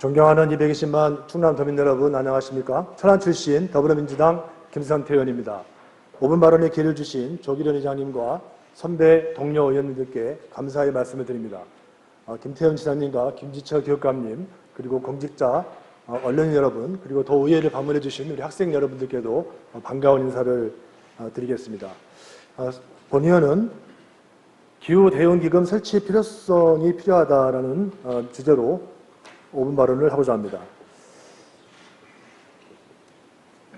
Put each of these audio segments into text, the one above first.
존경하는 220만 충남 도민 여러분 안녕하십니까? 천안 출신 더불어민주당 김선태 의원입니다. 5분 발언에 기회를 주신 조기련 의장님과 선배 동료 의원님들께 감사의 말씀을 드립니다. 어, 김태현 지사님과 김지철 교육감님 그리고 공직자 어, 언론인 여러분 그리고 더 의회를 방문해 주신 우리 학생 여러분들께도 어, 반가운 인사를 어, 드리겠습니다. 어, 본 의원은 기후 대응 기금 설치 필요성이 필요하다라는 어, 주제로 5분 발언을 하고자 합니다.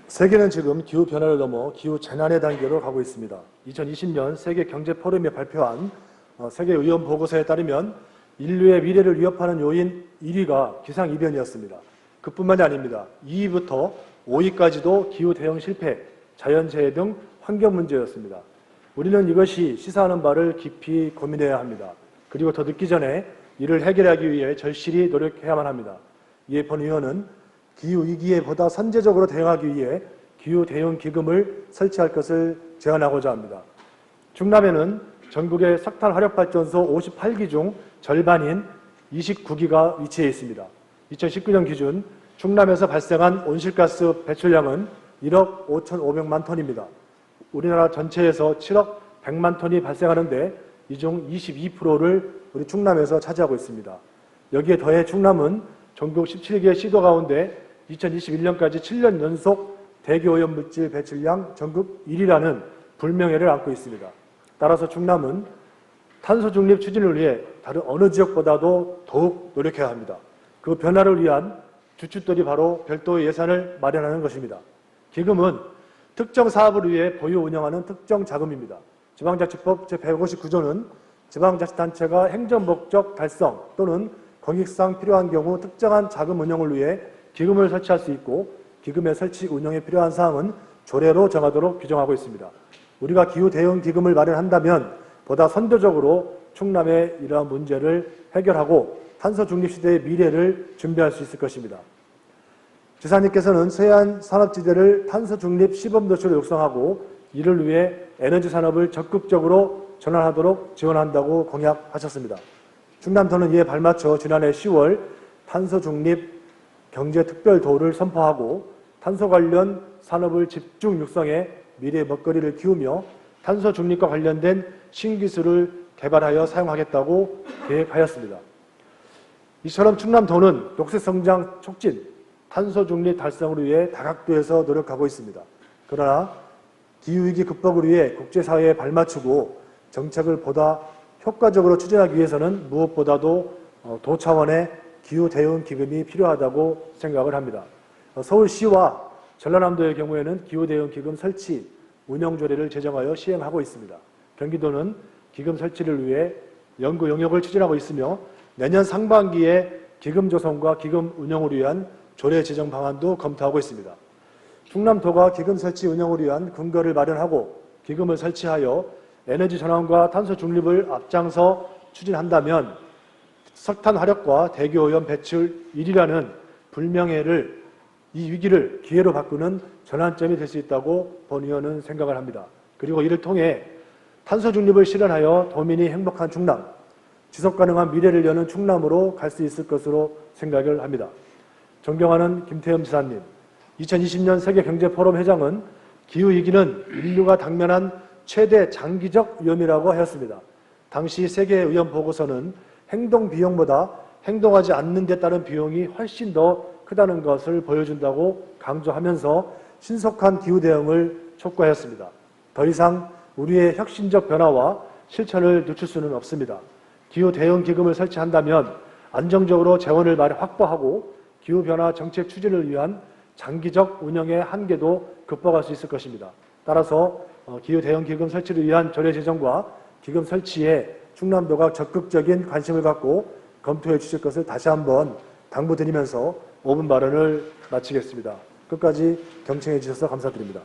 세계는 지금 기후 변화를 넘어 기후 재난의 단계로 가고 있습니다. 2020년 세계 경제 포럼이 발표한 어, 세계 위험 보고서에 따르면 인류의 미래를 위협하는 요인 1위가 기상 이변이었습니다. 그뿐만이 아닙니다. 2위부터 5위까지도 기후 대응 실패, 자연재해 등 환경 문제였습니다. 우리는 이것이 시사하는 바를 깊이 고민해야 합니다. 그리고 더 늦기 전에 이를 해결하기 위해 절실히 노력해야만 합니다. 이에 본 의원은 기후 위기에 보다 선제적으로 대응하기 위해 기후 대응 기금을 설치할 것을 제안하고자 합니다. 충남에는 전국의 석탄 화력 발전소 58기 중 절반인 29기가 위치해 있습니다. 2019년 기준 충남에서 발생한 온실가스 배출량은 1억 5,500만 톤입니다. 우리나라 전체에서 7억 100만 톤이 발생하는데 이 중 22%를 우리 충남에서 차지하고 있습니다. 여기에 더해 충남은 전국 17개 시도 가운데 2021년까지 7년 연속 대기오염 물질 배출량 전국 1위라는 불명예를 안고 있습니다. 따라서 충남은 탄소 중립 추진을 위해 다른 어느 지역보다도 더욱 노력해야 합니다. 그 변화를 위한 주춧돌이 바로 별도의 예산을 마련하는 것입니다. 기금은 특정 사업을 위해 보유 운영하는 특정 자금입니다. 지방자치법 제159조는 지방자치단체가 행정 목적 달성 또는 공익상 필요한 경우 특정한 자금 운영을 위해 기금을 설치할 수 있고 기금의 설치 운영에 필요한 사항은 조례로 정하도록 규정하고 있습니다. 우리가 기후 대응 기금을 마련한다면 보다 선도적으로 충남의 이러한 문제를 해결하고 탄소 중립 시대의 미래를 준비할 수 있을 것입니다. 지사님께서는 서해안 산업지대를 탄소 중립 시범 도시로 육성하고 이를 위해 에너지 산업을 적극적으로 전환하도록 지원한다고 공약하셨습니다. 충남도는 이에 발맞춰 지난해 10월 탄소 중립 경제 특별도를 선포하고 탄소 관련 산업을 집중 육성해 미래 먹거리를 키우며 탄소 중립과 관련된 신기술을 개발하여 사용하겠다고 계획하였습니다. 이처럼 충남도는 녹색 성장 촉진, 탄소 중립 달성을 위해 다각도에서 노력하고 있습니다. 그러나 기후위기 극복을 위해 국제사회에 발맞추고 정책을 보다 효과적으로 추진하기 위해서는 무엇보다도 어, 도 차원의 기후 대응 기금이 필요하다고 생각을 합니다. 어, 서울시와 전라남도의 경우에는 기후 대응 기금 설치 운영 조례를 제정하여 시행하고 있습니다. 경기도는 기금 설치를 위해 연구 용역을 추진하고 있으며 내년 상반기에 기금 조성과 기금 운영을 위한 조례 제정 방안도 검토하고 있습니다. 충남도가 기금 설치 운영을 위한 근거를 마련하고 기금을 설치하여 에너지 전환과 탄소 중립을 앞장서 추진한다면 석탄 화력과 대기 오염 배출 1위라는 불명예를 이 위기를 기회로 바꾸는 전환점이 될 수 있다고 본 의원은 생각을 합니다. 그리고 이를 통해 탄소 중립을 실현하여 도민이 행복한 충남, 지속 가능한 미래를 여는 충남으로 갈 수 있을 것으로 생각을 합니다. 존경하는 김태흠 지사님, 2020년 세계경제포럼 회장은 기후위기는 인류가 당면한 최대 장기적 위험이라고 하였습니다. 당시 세계의원 보고서는 행동 비용보다 행동하지 않는 데 따른 비용이 훨씬 더 크다는 것을 보여준다고 강조하면서 신속한 기후 대응을 촉구하였습니다. 더 이상 우리의 혁신적 변화와 실천을 늦출 수는 없습니다. 기후 대응 기금을 설치한다면 안정적으로 재원을 마련 확보하고 기후 변화 정책 추진을 위한 장기적 운영의 한계도 극복할 수 있을 것입니다. 따라서 어, 기후 대응 기금 설치를 위한 조례 제정과 기금 설치에 충남도가 적극적인 관심을 갖고 검토해 주실 것을 다시 한번 당부드리면서 5분 발언을 마치겠습니다. 끝까지 경청해 주셔서 감사드립니다.